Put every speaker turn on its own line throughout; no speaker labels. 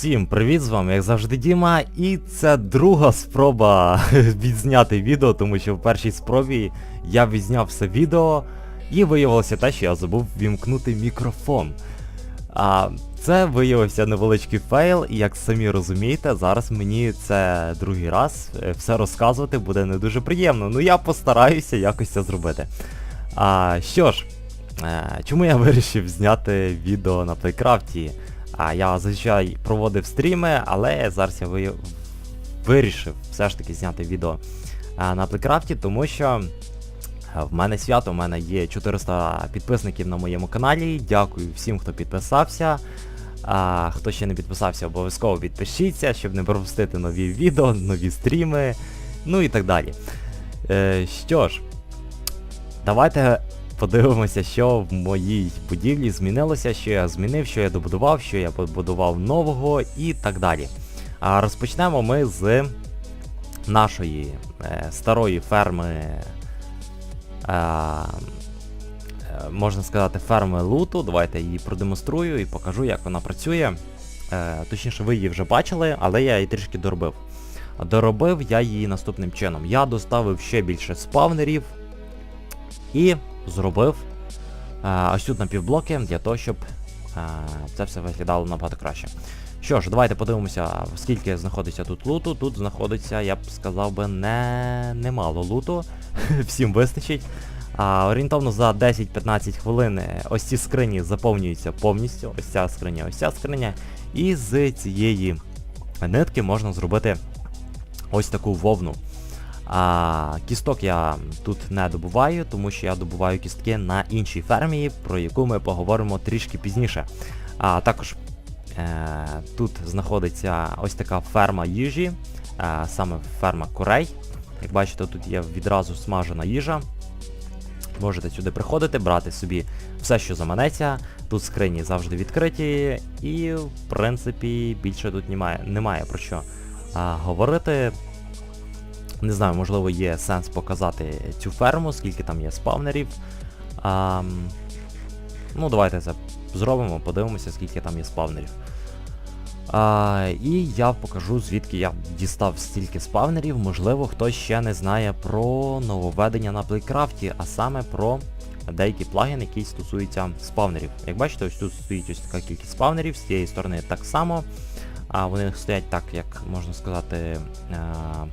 Всім привіт з вами, як завжди, Діма, і це друга спроба відзняти відео, тому що в першій спробі я відзняв все відео і виявилося те, що я забув вімкнути мікрофон. А це виявився невеличкий фейл, і як самі розумієте, зараз мені це другий раз е, все розказувати буде не дуже приємно. Ну я постараюся якось це зробити. А, що ж, е, чому я вирішив зняти відео на Плейкрафті? А я зазвичай проводив стріми, але зараз я ви... вирішив все ж таки зняти відео на Плейкрафті, тому що в мене свято, у мене є 400 підписників на моєму каналі. Дякую всім, хто підписався. А, хто ще не підписався, обов'язково підпишіться, щоб не пропустити нові відео, нові стріми, ну і так далі. Е, що ж, давайте подивимося, що в моїй будівлі змінилося, що я змінив, що я добудував, що я побудував нового і так далі. А розпочнемо ми з нашої е, старої ферми. Е, можна сказати, ферми луту. Давайте її продемонструю і покажу, як вона працює. Е, точніше, ви її вже бачили, але я її трішки доробив. Доробив я її наступним чином. Я доставив ще більше спавнерів і зробив е, ось тут напівблоки для того, щоб е, це все виглядало набагато краще. Що ж, давайте подивимося, скільки знаходиться тут луту. Тут знаходиться, я б сказав би, не немало луту. Всім вистачить. А, орієнтовно за 10-15 хвилин е, ось ці скрині заповнюються повністю. Ось ця скриня, ось ця скриня. І з цієї нитки можна зробити ось таку вовну. А кісток я тут не добуваю, тому що я добуваю кістки на іншій фермі, про яку ми поговоримо трішки пізніше. А також е, тут знаходиться ось така ферма їжі, е, саме ферма курей. Як бачите, тут є відразу смажена їжа. Можете сюди приходити, брати собі все, що заманеться. Тут скрині завжди відкриті, і в принципі більше тут немає, немає про що а, говорити. Не знаю, можливо, є сенс показати цю ферму, скільки там є спавнерів. А, ну, давайте це зробимо, подивимося, скільки там є спавнерів. А, і я покажу, звідки я дістав стільки спавнерів. Можливо, хтось ще не знає про нововведення на плейкрафті, а саме про деякі плагіни, які стосуються спавнерів. Як бачите, ось тут стоїть ось така кількість спавнерів, з цієї сторони так само. А вони стоять так, як можна сказати. А,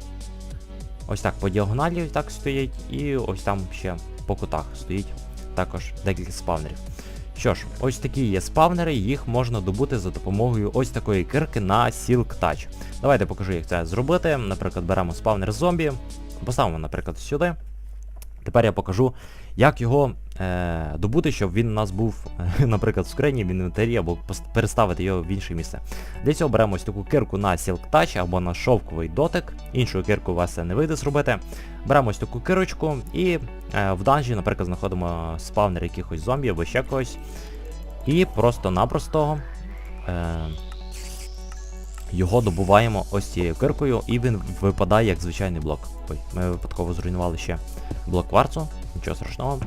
Ось так по діагоналі так стоїть, і ось там ще по кутах стоїть також декілька спавнерів. Що ж, ось такі є спавнери, їх можна добути за допомогою ось такої кирки на Silk Touch. Давайте покажу, як це зробити. Наприклад, беремо спавнер зомбі, поставимо, наприклад, сюди. Тепер я покажу, як його е, добути, щоб він у нас був, е, наприклад, в скрині, в інвентарі, або переставити його в інше місце. Для цього беремо ось таку кирку на Silk Touch або на шовковий дотик. Іншу кирку у вас це не вийде зробити. Беремо ось таку кирочку і е, в данжі, наприклад, знаходимо спавнер якихось зомбі або ще когось. І просто-напросто е, його добуваємо ось цією киркою, і він випадає як звичайний блок. Ой, ми випадково зруйнували ще блок кварцу, нічого страшного.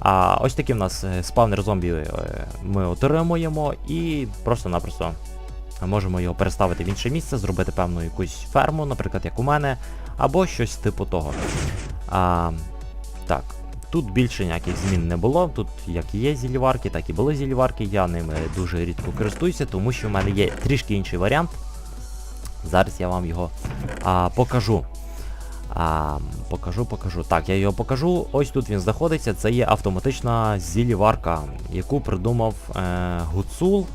А ось такий в нас е, спавнер зомбі е, ми отримуємо і просто-напросто можемо його переставити в інше місце, зробити певну якусь ферму, наприклад, як у мене, або щось типу того. А, Так, тут більше ніяких змін не було. Тут як є зіліварки, так і були зіліварки. Я ними дуже рідко користуюся, тому що в мене є трішки інший варіант. Зараз я вам його а, покажу. А, Покажу, покажу. Так, я його покажу. Ось тут він знаходиться. Це є автоматична зіліварка, яку придумав е, Гуцул.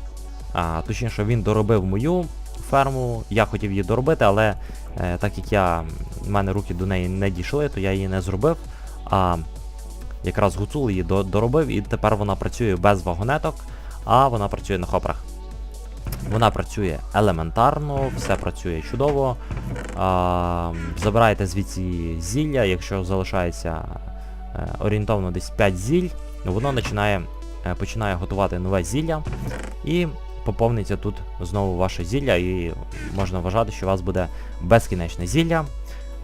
А, Точніше, він доробив мою ферму. Я хотів її доробити, але е, так як я, в мене руки до неї не дійшли, то я її не зробив. А якраз Гуцул її доробив, і тепер вона працює без вагонеток, а вона працює на хоперах. Вона працює елементарно, все працює чудово. А, Забираєте звідси зілля, якщо залишається е, орієнтовно десь 5 зіль, воно починає, е, починає готувати нове зілля і поповниться тут знову ваше зілля, і можна вважати, що у вас буде безкінечне зілля.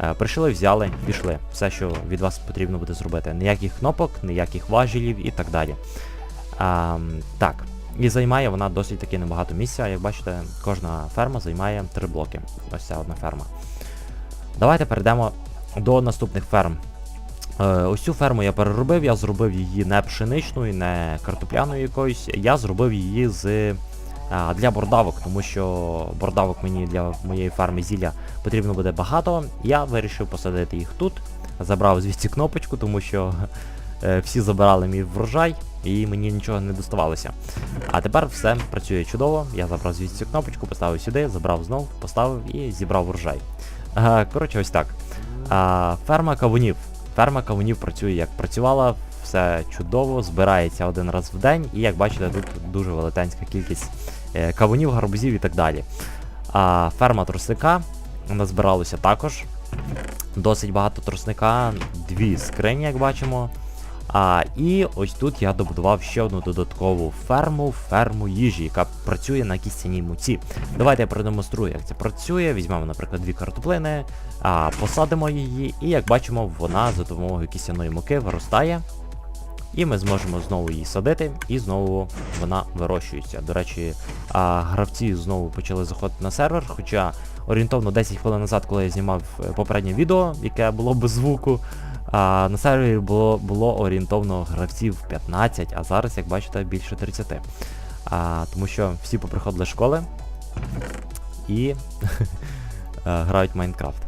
Е, Прийшли, взяли, пішли. Все, що від вас потрібно буде зробити. Ніяких кнопок, ніяких важелів і так далі. А, так. І займає вона досить таки небагато місця. Як бачите, кожна ферма займає 3 блоки. Ось ця одна ферма. Давайте перейдемо до наступних ферм. Е, ось цю ферму я переробив, я зробив її не пшеничною, не картопляною якоюсь. Я зробив її з для бордавок, тому що бордавок мені для моєї ферми зілля потрібно буде багато. Я вирішив посадити їх тут. Забрав звідси кнопочку, тому що е, всі забирали мій врожай і мені нічого не доставалося. А тепер все працює чудово. Я забрав звідси кнопочку, поставив сюди, забрав знов, поставив і зібрав врожай. Е, коротше, ось так. Ферма кавунів. Ферма кавунів працює як працювала, все чудово, збирається один раз в день, і як бачите, тут дуже велетенська кількість е, кавунів, гарбузів і так далі. А ферма трусника назбиралося також. Досить багато трусника, дві скрині, як бачимо. А, і ось тут я добудував ще одну додаткову ферму, ферму їжі, яка працює на кістяній муці. Давайте я продемонструю, як це працює. Візьмемо, наприклад, дві картоплини, а, посадимо її, і як бачимо, вона за допомогою кістяної муки виростає. І ми зможемо знову її садити, і знову вона вирощується. До речі, а, гравці знову почали заходити на сервер, хоча орієнтовно 10 хвилин назад, коли я знімав е, попереднє відео, яке було без звуку, а, на сервері було, було орієнтовно гравців 15, а зараз, як бачите, більше 30. А, тому що всі поприходили з школи і е, грають Майнкрафт.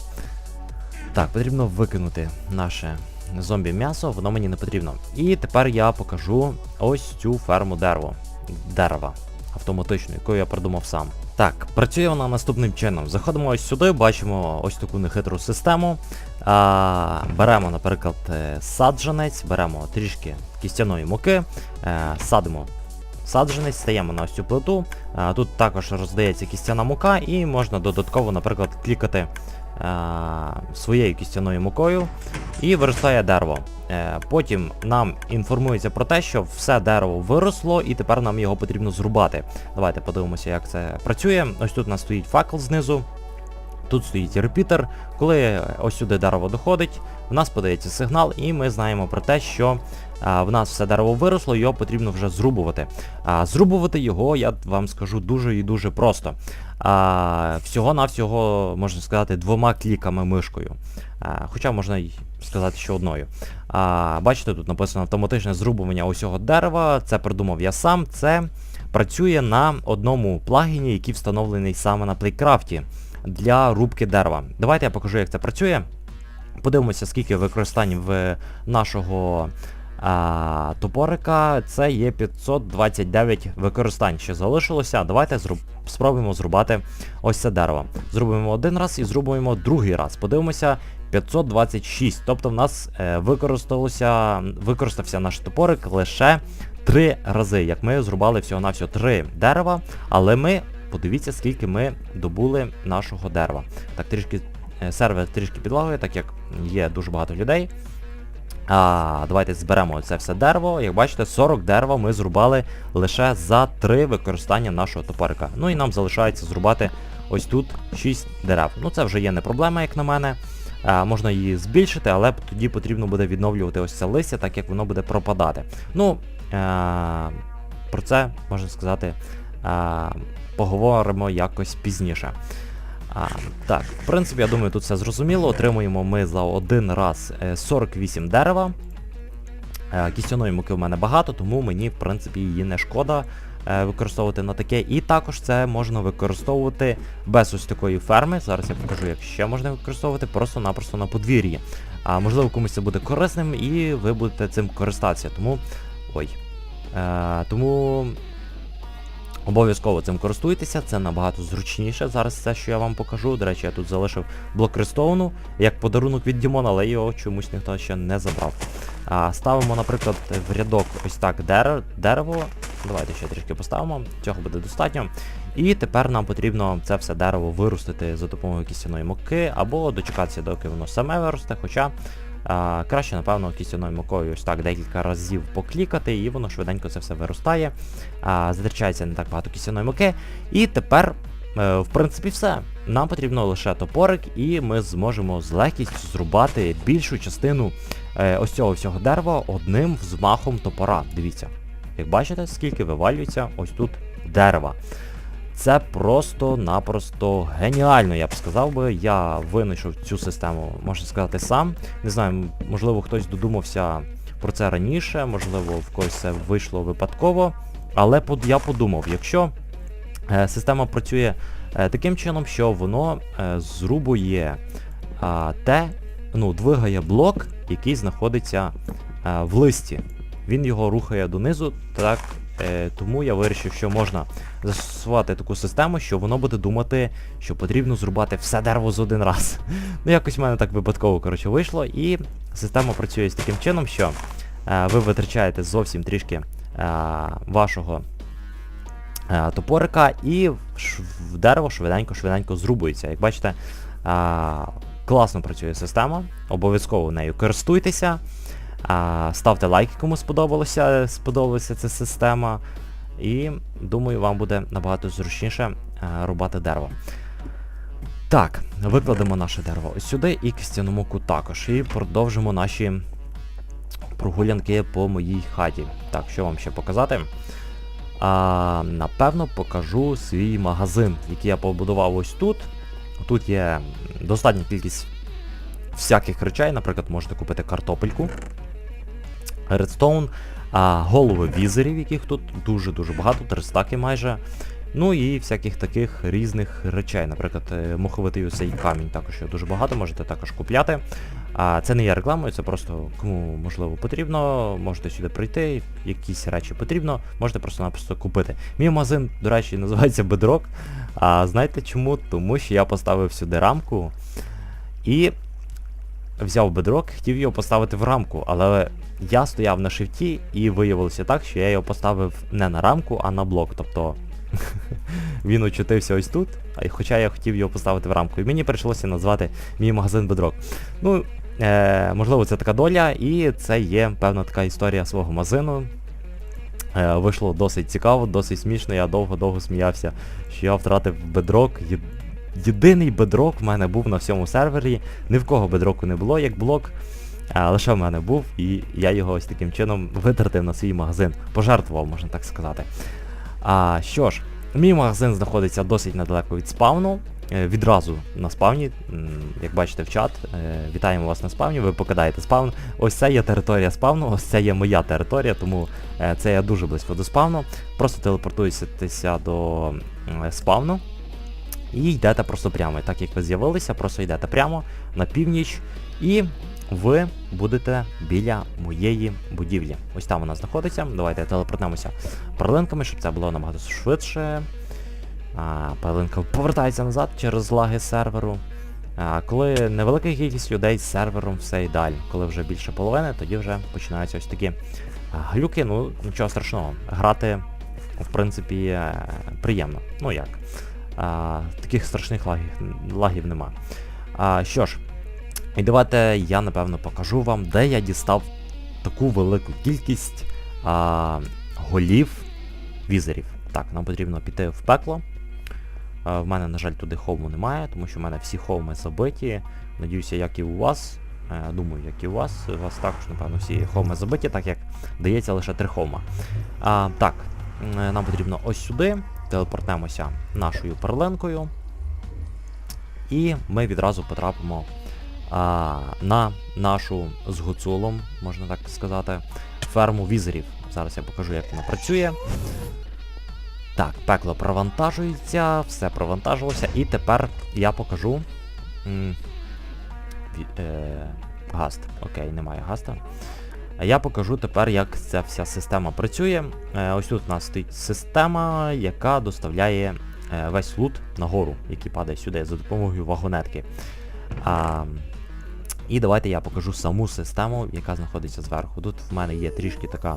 Так, потрібно викинути наше зомбі м'ясо, воно мені не потрібно. І тепер я покажу ось цю ферму дерева. Дерева автоматичну, яку я придумав сам. Так, працює вона наступним чином. Заходимо ось сюди, бачимо ось таку нехитру систему. А, Беремо, наприклад, е, саджанець, беремо трішки кістяної муки, е, садимо саджанець, стаємо на ось цю плиту. А, Тут також роздається кістяна мука, і можна додатково, наприклад, клікати а, своєю кістяною мукою і виростає дерево. Е, Потім нам інформується про те, що все дерево виросло, і тепер нам його потрібно зрубати. Давайте подивимося, як це працює. Ось тут у нас стоїть факел знизу. Тут стоїть репітер. Коли ось сюди дерево доходить, в нас подається сигнал, і ми знаємо про те, що а, в нас все дерево виросло, його потрібно вже зрубувати. А, зрубувати його, я вам скажу, дуже і дуже просто. Всього-навсього, можна сказати, двома кліками мишкою. А, хоча можна й сказати, що одною. А, Бачите, тут написано автоматичне зрубування усього дерева. Це придумав я сам. Це працює на одному плагіні, який встановлений саме на плейкрафті для рубки дерева. Давайте я покажу, як це працює. Подивимося, скільки використань в нашого а, топорика. Це є 529 використань, що залишилося. Давайте зруб... спробуємо зрубати ось це дерево. Зробимо один раз і зробимо другий раз. Подивимося. 526, тобто в нас е, використалося, використався наш топорик лише 3 рази, як ми зрубали всього-навсього 3 дерева, але ми подивіться, скільки ми добули нашого дерева. Так, трішки е, сервер трішки підлагує, так як є дуже багато людей. А, Давайте зберемо це все дерево. Як бачите, 40 дерева ми зрубали лише за 3 використання нашого топорика. Ну і нам залишається зрубати ось тут 6 дерев. Ну це вже є не проблема, як на мене. А, можна її збільшити, але тоді потрібно буде відновлювати ось це листя, так як воно буде пропадати. Ну, а, про це можна сказати. А, поговоримо якось пізніше. А, Так, в принципі, я думаю, тут все зрозуміло. Отримуємо ми за один раз е, 48 дерева. Е, Кістяної муки в мене багато, тому мені, в принципі, її не шкода е, використовувати на таке. І також це можна використовувати без ось такої ферми. Зараз я покажу, як ще можна використовувати, просто-напросто на подвір'ї. А можливо комусь це буде корисним і ви будете цим користатися. Тому. Ой. Е, Тому Обов'язково цим користуйтеся, це набагато зручніше. Зараз це, що я вам покажу. До речі, я тут залишив блок Рестоуну як подарунок від Дімона, але його чомусь ніхто ще не забрав. А, Ставимо, наприклад, в рядок ось так дерево. Давайте ще трішки поставимо, цього буде достатньо. І тепер нам потрібно це все дерево виростити за допомогою кістяної муки, або дочекатися, доки воно саме виросте. Хоча а, краще, напевно, кістяною мукою ось так декілька разів поклікати, і воно швиденько це все виростає. А, Затрачається не так багато кістяної муки. І тепер, е, в принципі, все. Нам потрібно лише топорик, і ми зможемо з легкістю зрубати більшу частину е, ось цього всього дерева одним взмахом топора. Дивіться. як бачите, скільки вивалюється ось тут дерева. Це просто-напросто геніально, я б сказав би. Я винайшов цю систему, можна сказати, сам. Не знаю, можливо, хтось додумався про це раніше, можливо, в когось це вийшло випадково. Але я подумав, якщо е, система працює е, таким чином, що воно е, зрубує те, ну, двигає блок, який знаходиться в листі. Він його рухає донизу, так, е, тому я вирішив, що можна застосувати таку систему, що воно буде думати, що потрібно зрубати все дерево з один раз. Ну, якось в мене так випадково коротше, вийшло, і система працює з таким чином, що е, ви витрачаєте зовсім трішки е, вашого топорика і дерево швиденько-швиденько зрубується. Як бачите, класно працює система, обов'язково нею користуйтеся. Ставте лайки, кому сподобалося, сподобалася ця система. І думаю, вам буде набагато зручніше а, рубати дерево. Так, викладемо наше дерево ось сюди і кістяну муку також. І продовжимо наші прогулянки по моїй хаті. Так, що вам ще показати? А, напевно, покажу свій магазин, який я побудував ось тут. Тут є достатня кількість всяких речей, наприклад, можете купити картопельку, редстоун, голови візерів, яких тут дуже-дуже багато, 300 майже. Ну і всяких таких різних речей. Наприклад, е, моховитий цей камінь також є дуже багато, можете також купляти. А це не є рекламою, це просто кому можливо потрібно, можете сюди прийти, якісь речі потрібно, можете просто-напросто купити. Мій магазин, до речі, називається Bedrock. А знаєте чому? Тому що я поставив сюди рамку і взяв бедрок, хотів його поставити в рамку, але я стояв на шифті і виявилося так, що я його поставив не на рамку, а на блок. Тобто він очутився ось тут, хоча я хотів його поставити в рамку. І мені прийшлося назвати мій магазин бедрок. Ну, е, можливо, це така доля, і це є певна така історія свого магазину. Е, вийшло досить цікаво, досить смішно, я довго-довго сміявся, що я втратив бедрок. Єдиний бедрок в мене був на всьому сервері, ні в кого бедроку не було як блок, лише в мене був, і я його ось таким чином витратив на свій магазин. Пожертвував, можна так сказати. А що ж, мій магазин знаходиться досить недалеко від спавну. е, Відразу на спавні, як бачите в чат, е, вітаємо вас на спавні, ви покидаєте спавн. Ось це є територія спавну, ось це є моя територія, тому е, це я дуже близько до спавну. Просто телепортуєтеся до спавну і йдете просто прямо. І Так як ви з'явилися, просто йдете прямо на північ і ви будете біля моєї будівлі. Ось там вона знаходиться. Давайте телепортнемося перлинками, щоб це було набагато швидше. А, перлинка повертається назад через лаги серверу. А, коли невелика кількість людей з сервером все ідеально. Коли вже більше половини, тоді вже починаються ось такі глюки, ну нічого страшного. Грати, в принципі, е, приємно. Ну як. А, таких страшних лагів, лагів нема. А, що ж, і давайте я напевно покажу вам, де я дістав таку велику кількість а, голів візерів. Так, нам потрібно піти в пекло. А, в мене, на жаль, туди холму немає, тому що в мене всі холми забиті. Надіюся, як і у вас. Е, Думаю, як і у вас. У вас також, напевно, всі холми забиті, так як дається лише три холма. А, так, нам потрібно ось сюди. Телепортнемося нашою перлинкою. І ми відразу потрапимо а, на нашу з гуцулом, можна так сказати, ферму візерів. Зараз я покажу, як вона працює. Так, пекло провантажується, все провантажилося, і тепер я покажу. Е, гаст. Окей, немає гаста. Я покажу тепер, як ця вся система працює. Е, ось тут у нас стоїть система, яка доставляє е, весь лут нагору, який падає сюди за допомогою вагонетки. А, і давайте я покажу саму систему, яка знаходиться зверху. Тут в мене є трішки така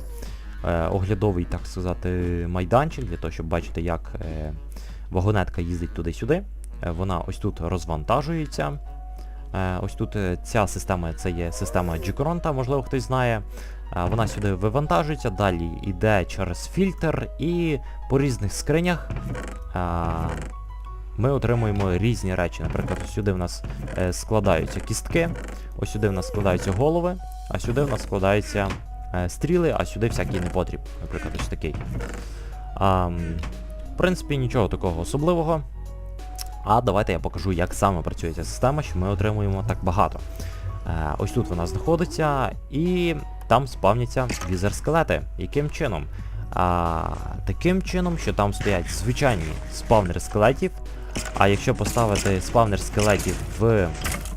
е, оглядовий, так сказати, майданчик, для того, щоб бачити, як вагонетка їздить туди-сюди. Вона ось тут розвантажується. Е, ось тут е, ця система, це є система G-Coronta, можливо хтось знає. Е, Вона сюди вивантажується, далі йде через фільтр і по різних скринях ми отримуємо різні речі. Наприклад, сюди в нас складаються кістки, ось сюди в нас складаються голови, а сюди в нас складаються стріли, а сюди всякий непотріб, наприклад, ось такий. В принципі, нічого такого особливого. А давайте я покажу, як саме працює ця система, що ми отримуємо так багато. Е, ось тут вона знаходиться, і там спавняться візер-скелети. Яким чином? А, таким чином, що там стоять звичайні спавнери скелетів. А якщо поставити спавнер скелетів в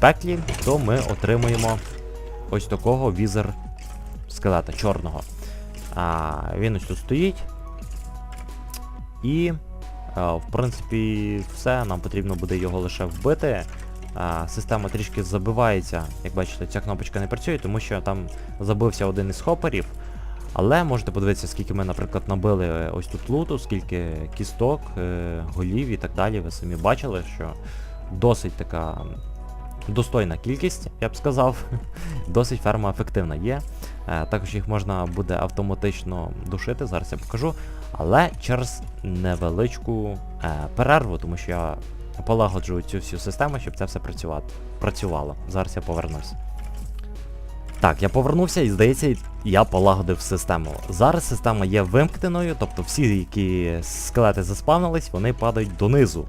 пеклі, то ми отримуємо ось такого візер скелета чорного. А, він ось тут стоїть. І, в принципі, все, нам потрібно буде його лише вбити. Система трішки забивається, як бачите, ця кнопочка не працює, тому що там забився один із хоперів. Але можете подивитися, скільки ми, наприклад, набили е, ось тут луту, скільки кісток, е, голів і так далі. Ви самі бачили, що досить така достойна кількість, я б сказав. Досить ферма ефективна є. Е, Також їх можна буде автоматично душити, зараз я покажу. Але через невеличку е, перерву, тому що я полагоджую цю всю систему, щоб це все працювало. Зараз я повернусь. Так, я повернувся і здається, я полагодив систему. Зараз система є вимкненою, тобто всі, які скелети заспавнились, вони падають донизу.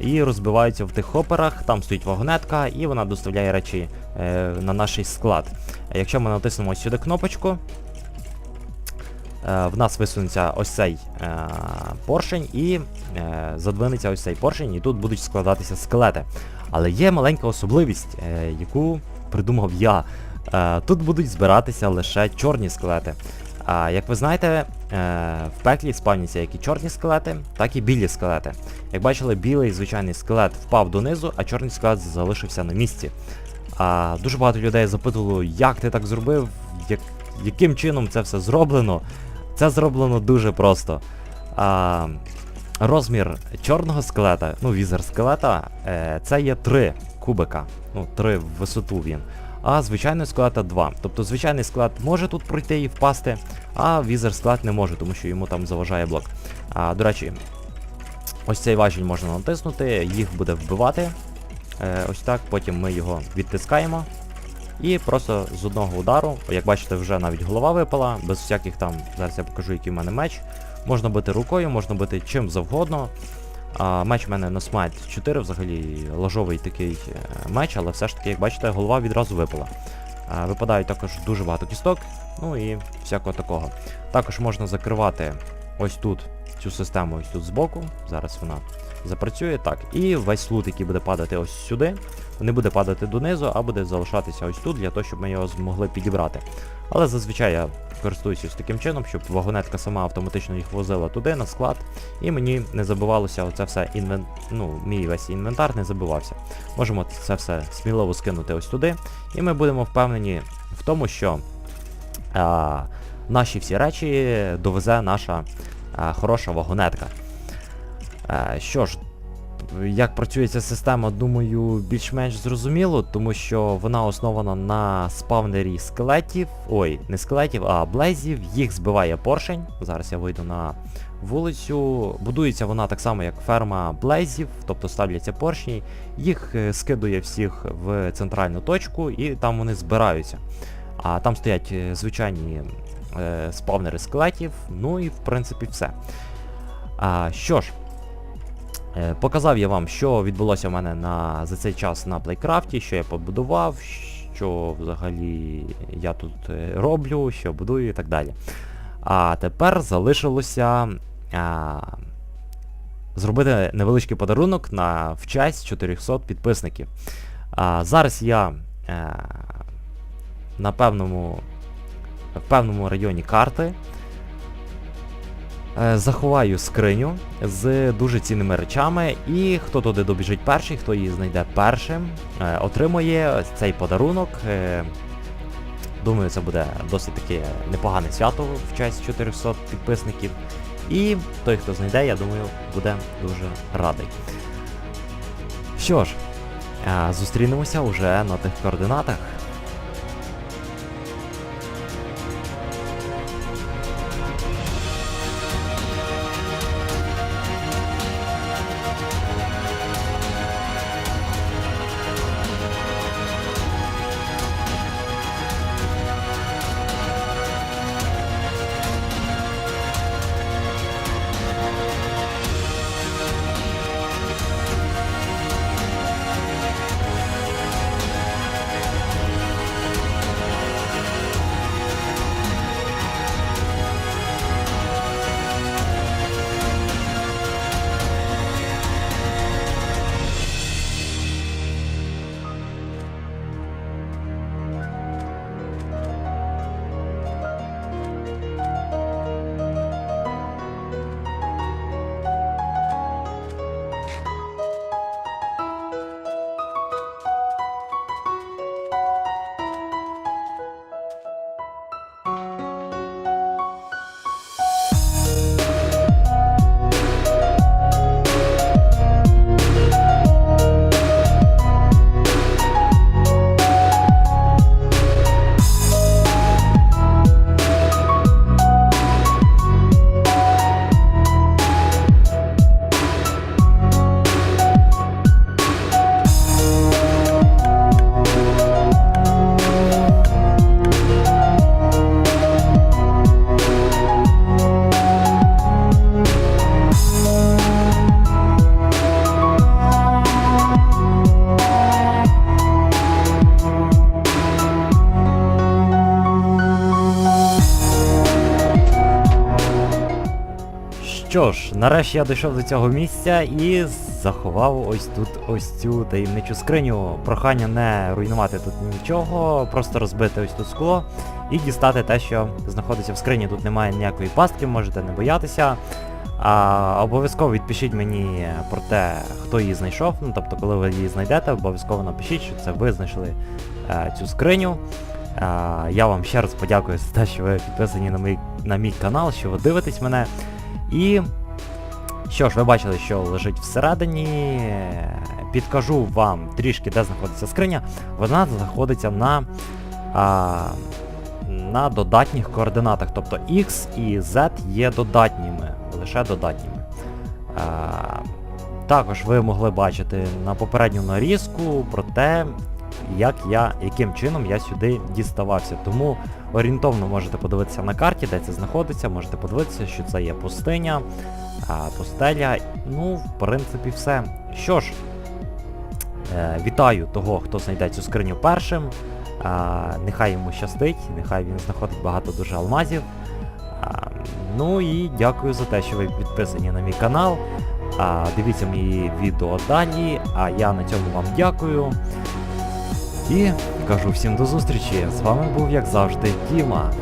І розбиваються в тих хоперах, там стоїть вагонетка, і вона доставляє речі е, на наш склад. Якщо ми натиснемо сюди кнопочку, е, в нас висунеться ось цей е, поршень і е, задвинеться ось цей поршень, і тут будуть складатися скелети. Але є маленька особливість, е, яку придумав я. Е, тут будуть збиратися лише чорні скелети. А як ви знаєте, е, в пеклі спавняться як і чорні скелети, так і білі скелети. Як бачили, білий звичайний скелет впав донизу, а чорний скелет залишився на місці. А, Дуже багато людей запитувало, як ти так зробив, як, яким чином це все зроблено. Це зроблено дуже просто. А, Розмір чорного скелета, ну візер скелета, е, це є 3 кубика. Ну, 3 в висоту він. А звичайний скелета 2. Тобто звичайний склад може тут пройти і впасти, а візер склад не може, тому що йому там заважає блок. А, До речі, ось цей важіль можна натиснути, їх буде вбивати. Е, ось так, потім ми його відтискаємо. І просто з одного удару, як бачите, вже навіть голова випала, без всяких там, зараз я покажу, який в мене меч. Можна бити рукою, можна бити чим завгодно. А, Меч в мене на Smite 4, взагалі ложовий такий е, меч, але все ж таки, як бачите, голова відразу випала. Випадають також дуже багато кісток, ну і всякого такого. Також можна закривати ось тут цю систему, ось тут збоку. Зараз вона запрацює. Так, і весь лут, який буде падати ось сюди, не буде падати донизу, а буде залишатися ось тут, для того, щоб ми його змогли підібрати. Але зазвичай я користуюся ось таким чином, щоб вагонетка сама автоматично їх возила туди, на склад, і мені не забивалося оце все інвен... ну, мій весь інвентар не забивався. Можемо це все сміливо скинути ось туди, і ми будемо впевнені в тому, що а, наші всі речі довезе наша а, хороша вагонетка. А, що ж, як працює ця система, думаю, більш-менш зрозуміло, тому що вона основана на спавнері скелетів. Ой, не скелетів, а блезів. Їх збиває поршень. Зараз я вийду на вулицю. Будується вона так само, як ферма блезів, тобто ставляться поршні, їх е, скидує всіх в центральну точку і там вони збираються. А там стоять е, звичайні е, спавнери скелетів, ну і в принципі все. А, Що ж. Е, Показав я вам, що відбулося в мене на, за цей час на плейкрафті, що я побудував, що взагалі я тут е, роблю, що будую і так далі. А тепер залишилося а, зробити невеличкий подарунок на в честь 400 підписників. А, Зараз я е, на певному, в певному районі карти Заховаю скриню з дуже цінними речами, і хто туди добіжить перший, хто її знайде першим, е, отримує цей подарунок. Е, Думаю, це буде досить таке непогане свято в честь 400 підписників. І той, хто знайде, я думаю, буде дуже радий. Що ж, е, зустрінемося вже на тих координатах. Нарешті я дійшов до цього місця і заховав ось тут ось цю таємничу скриню. Прохання не руйнувати тут нічого, просто розбити ось тут скло і дістати те, що знаходиться в скрині. Тут немає ніякої пастки, можете не боятися. А, обов'язково відпишіть мені про те, хто її знайшов. Ну, тобто, коли ви її знайдете, обов'язково напишіть, що це ви знайшли е, цю скриню. Е, я вам ще раз подякую за те, що ви підписані на мій, на мій канал, що ви дивитесь мене. І що ж, ви бачили, що лежить всередині. Підкажу вам трішки, де знаходиться скриня. Вона знаходиться на, а, на додатніх координатах. Тобто X і Z є додатніми, лише додатніми. А, також ви могли бачити на попередню нарізку про те, як я, яким чином я сюди діставався. Тому орієнтовно можете подивитися на карті, де це знаходиться, можете подивитися, що це є пустиня, пустеля. Ну, в принципі, все. Що ж, е, вітаю того, хто знайде цю скриню першим. Нехай йому щастить, нехай він знаходить багато дуже алмазів. Ну і дякую за те, що ви підписані на мій канал. Дивіться мої відео далі, а я на цьому вам дякую. І кажу всім до зустрічі. З вами був, як завжди, Діма.